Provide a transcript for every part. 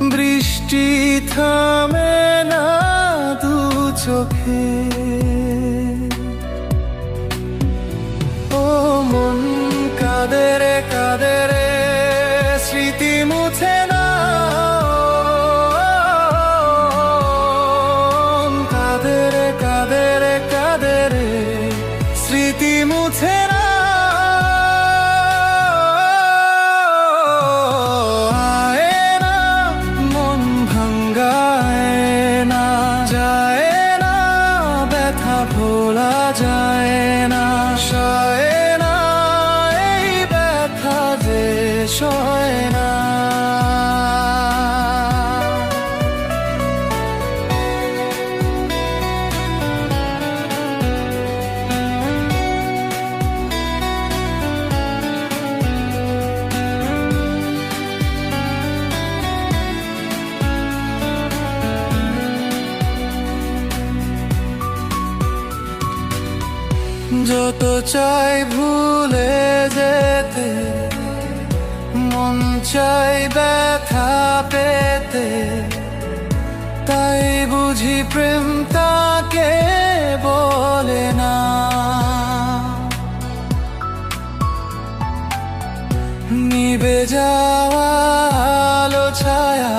বৃষ্টি থামে না দু চোখে। ও মন কাদের কাদের স্মৃতি মুছে না। কাদের কাদের কাদের স্মৃতি মুছে না। যে সয় না যত চাই ভুলে যেতে মন চাই ব্যথা পেতে, তাই বুঝি প্রেম তাকে বলে না। নিবে যাওয়া আলো ছায়া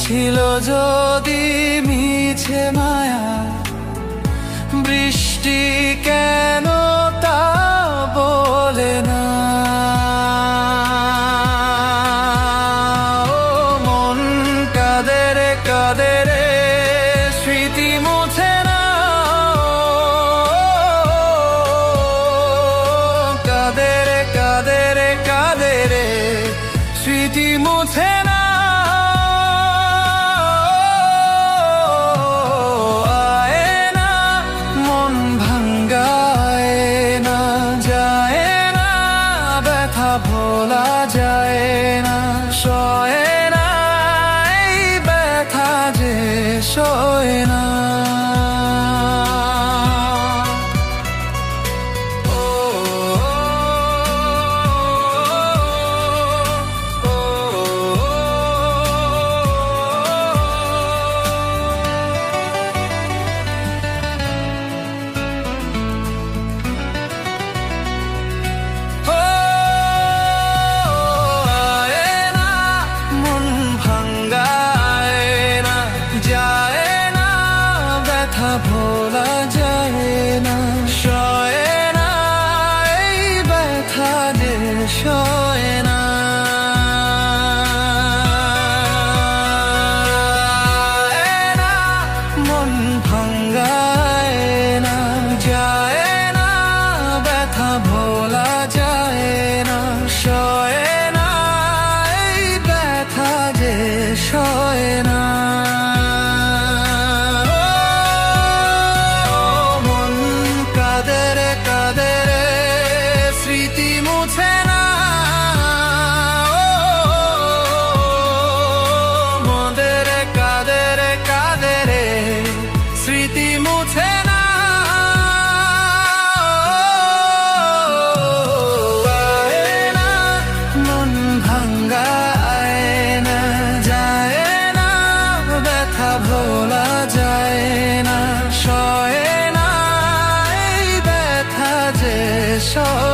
ছিল যদি মিছে মায়া স্মৃতি মুছে না। ভোলা যায়। 笑。saw